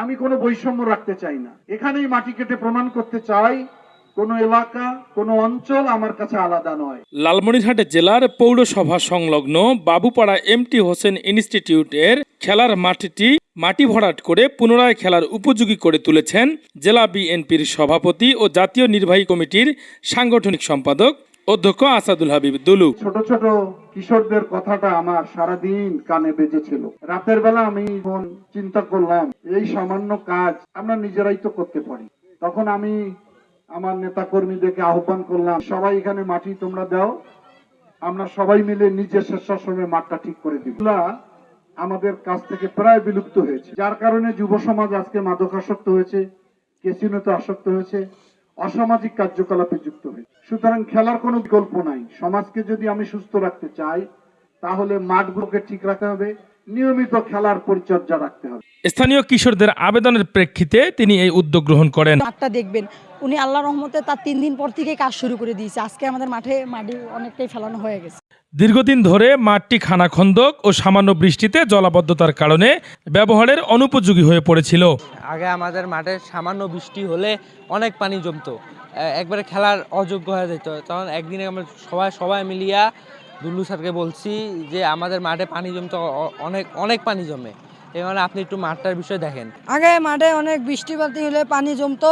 আমি কোনো বৈষম্য রাখতে চাই না। এখানেই মাটি কেটে প্রমাণ করতে চাই, কোনো এলাকা, কোনো অঞ্চল আমার কাছে আলাদা নয়। লালমনিরহাট জেলার পৌরসভা সংলগ্ন বাবুপাড়া এমটি হোসেন ইনস্টিটিউটের খেলার মাঠটি মাটি ভরাট করে পুনরায় খেলার উপযোগী করে তুলেছেন জেলা বিএনপির সভাপতি ও জাতীয় নির্বাহী কমিটির সাংগঠনিক সম্পাদক অধ্যক্ষ আসাদুল হাবিব দুলু। ছোট ছোট কিশোরদের কথাটা আমার সারাদিন কানে বেজেছিল। রাতের বেলা আমি চিন্তা করলাম, এই সামান্য কাজ আমরা নিজেরাই তো করতে পারি। তখন আমি আমার নেতা কর্মীদেরকে আহ্বান করলাম, সবাই এখানে মাটি তোমরা দাও, আমরা সবাই মিলে নিজের স্বেচ্ছাশ্রমে মাঠটা ঠিক করে দিব। আমাদের কাছ থেকে প্রায় বিলুপ্ত হয়েছে। যার কারণে যুব সমাজ আজকে মাদকাসক্ত হয়েছে কেসিনোতে আসক্ত হয়েছে। অসামাজিক কার্যকলাপে যুক্ত হয়েছে সুতরাং খেলার কোনো বিকল্প নাই। সমাজকে যদি আমি সুস্থ রাখতে চাই তাহলে মাঠগুলোকে ঠিক রাখতে হবে নিয়মিত খেলার পরিচর্যা রাখতে হবে। স্থানীয় কিশোরদের আবেদনের প্রেক্ষিতে তিনি এই উদ্যোগ গ্রহণ করেন। মাঠটা দেখবেন উনি আল্লাহ রহমতে তার তিন দিন পর থেকে কাজ শুরু করে দিয়েছে। আজকে আমাদের মাঠে মাটি অনেকটাই ফেলানো হয়ে গেছে। দীর্ঘদিন ধরে মাঠটি খানাখন্দক ও সামান্য বৃষ্টিতে জলাবদ্ধতার কারণে ব্যবহারের অনুপযোগী হয়ে পড়েছিল। আগে আমাদের মাঠে সামান্য বৃষ্টি হলে অনেক পানি জমতো। একবারে খেলার অযোগ্য হয়ে যেত। তখন একদিনে আমরা সবাই সবাই মিলিয়া দুল্লু স্যারকে বলছি যে আমাদের মাঠে পানি জমতো অনেক অনেক পানি জমে। এই মানে আপনি একটু মাঠটার বিষয়ে দেখেন। আগে মাঠে অনেক বৃষ্টিপাতি হলে পানি জমতো।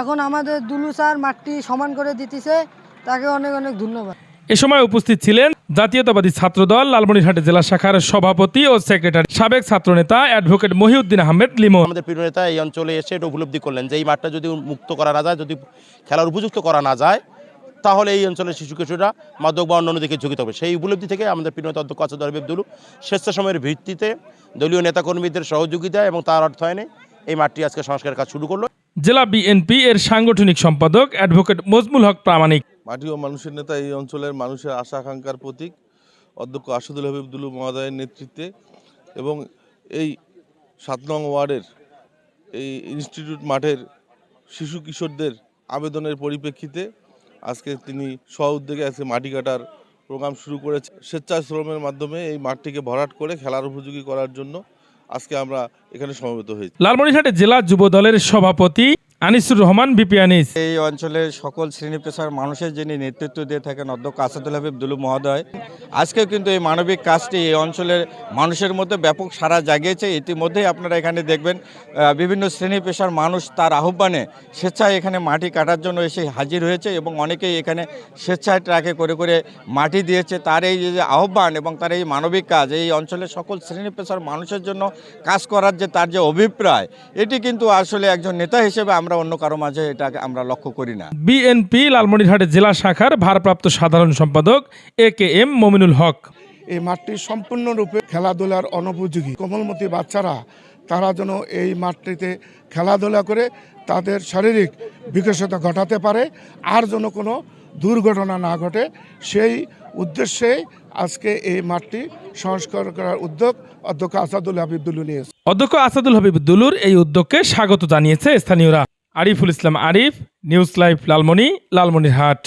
এখন আমাদের দুলু স্যার মাঠটি সমান করে দিতেছে। তাকে অনেক অনেক ধন্যবাদ। এ সময় উপস্থিত ছিলেন জাতীয়তাবাদী ছাত্রদল লালমনিরহাট জেলা শাখার সভাপতি ও সেক্রেটারি সাবেক ছাত্রনেতা অ্যাডভোকেট মহিউদ্দিন আহমেদ লিমন। আমাদের প্রিয় নেতা এই অঞ্চলে এসে এটা উপলব্ধি করলেন যে এই মাঠটা যদি মুক্ত করা না যায় যদি খেলার উপযুক্ত করা না যায় তাহলে এই অঞ্চলের শিশু কিশোররা মাদক বা অন্যান্য দিকে ঝুঁকিতে হবে। সেই উপলব্ধি থেকে আমাদের প্রিয় নেতা অধ্যক্ষ আসাদ আরবিবদুলু স্বেচ্ছাসময়ের ভিত্তিতে দলীয় নেতাকর্মীদের সহযোগিতা এবং তার অর্থায়নে এই মাঠটি আজকে সংস্কারের কাজ শুরু করল। জেলা বিএনপি এর সাংগঠনিক সম্পাদক অ্যাডভোকেট মজমুল হক প্রামাণিক মাটি ও মানুষের নেতা এই অঞ্চলের মানুষের আশা আকাঙ্ক্ষার প্রতীক, অধ্যক্ষ আসাদুল হাবিবদুল্লু মহোদয়ের নেতৃত্বে এবং এই সাত নং ওয়ার্ডের এই ইনস্টিটিউট মাঠের শিশু কিশোরদের আবেদনের পরিপ্রেক্ষিতে আজকে তিনি স্ব উদ্যোগে আজকে মাটি কাটার প্রোগ্রাম শুরু করেছে। স্বেচ্ছাশ্রমের মাধ্যমে এই মাঠটিকে ভরাট করে খেলার উপযোগী করার জন্য আজকে আমরা এখানে সমবেত হয়েছি। লালমনিরহাটে জেলা যুব দলের সভাপতি আনিসুর রহমান, বিপি আনিস। এই অঞ্চলের সকল শ্রেণি পেশার মানুষের যিনি নেতৃত্ব দিয়ে থাকেন অধ্যক্ষ আসাদুল হাবিব দুলু মহোদয়, আজকেও কিন্তু এই মানবিক কাজটি এই অঞ্চলের মানুষের মধ্যে ব্যাপক সারা জাগিয়েছে। ইতিমধ্যেই আপনারা এখানে দেখবেন বিভিন্ন শ্রেণি পেশার মানুষ তার আহ্বানে স্বেচ্ছায় এখানে মাটি কাটার জন্য এসে হাজির হয়েছে এবং অনেকেই এখানে স্বেচ্ছায় ট্রাকে করে করে মাটি দিয়েছে। তার এই যে আহ্বান এবং তার এই মানবিক কাজ, এই অঞ্চলের সকল শ্রেণি পেশার মানুষের জন্য কাজ করার যে তার যে অভিপ্রায়, এটি কিন্তু আসলে একজন নেতা হিসেবে আমরা অন্য কারও মাঝে এটাকে আমরা লক্ষ্য করি না। বিএনপি লালমনিরহাট জেলা শাখার ভারপ্রাপ্ত সাধারণ সম্পাদক এ কে এম মমিনুল হক। এই মাঠটি সম্পূর্ণরূপে খেলাধুলার অনুপযোগী। কোমলমতি বাচ্চারা তারা যেন এই মাঠটিতে খেলাধুলা করে তাদের শারীরিক বিকশতা ঘটাতে পারে আর যেন কোনো দুর্ঘটনা না ঘটে সেই উদ্দেশ্যে আজকে এই মাঠটি সংস্কার করার উদ্যোগ অধ্যক্ষ আসাদুল হাবিবুল্লু নিয়েছে অধ্যক্ষ আসাদুল হাবিব দুলুর এই উদ্যোগকে স্বাগত জানিয়েছে স্থানীয়রা। Ariful Islam Arif news live Lalmoni Lalmonirhat.